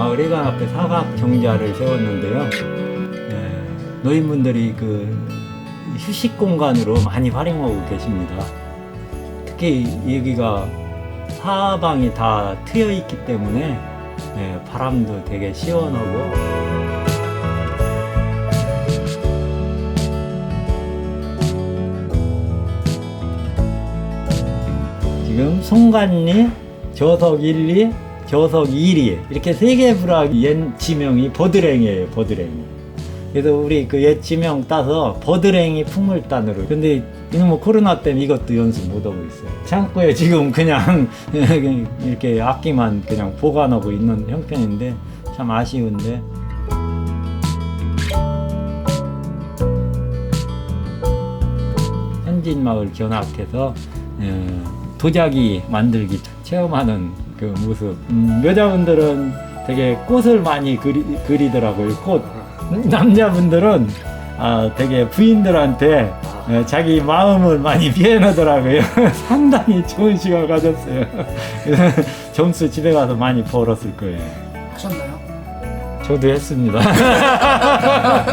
마을 회관 앞에 사각 경자를 세웠는데요. 예, 노인분들이 그 휴식 공간으로 많이 활용하고 계십니다. 특히 여기가 사방이 다 트여 있기 때문에 예, 바람도 되게 시원하고 지금 송간리, 저석 1리, 저석 2리 이렇게 세개 부락 옛 지명이 버드랭이에요 버드랭이. 그래서 우리 그 옛 지명 따서 버드랭이 풍물단으로. 근데 이놈 뭐 코로나 때문에 이것도 연습 못하고 있어요. 창고에 지금 그냥 이렇게 악기만 그냥 보관하고 있는 형편인데 참 아쉬운데. 현진 마을 견학해서 어, 도자기 만들기 체험하는 그 모습. 음, 여자분들은 되게 꽃을 많이 그리, 그리더라고요. 꽃. 남자분들은 아, 되게 부인들한테 어, 자기 마음을 많이 표현하더라고요. 상당히 좋은 시간 가졌어요. 점수 집에 가서 많이 벌었을 거예요. 하셨나요? 저도 했습니다.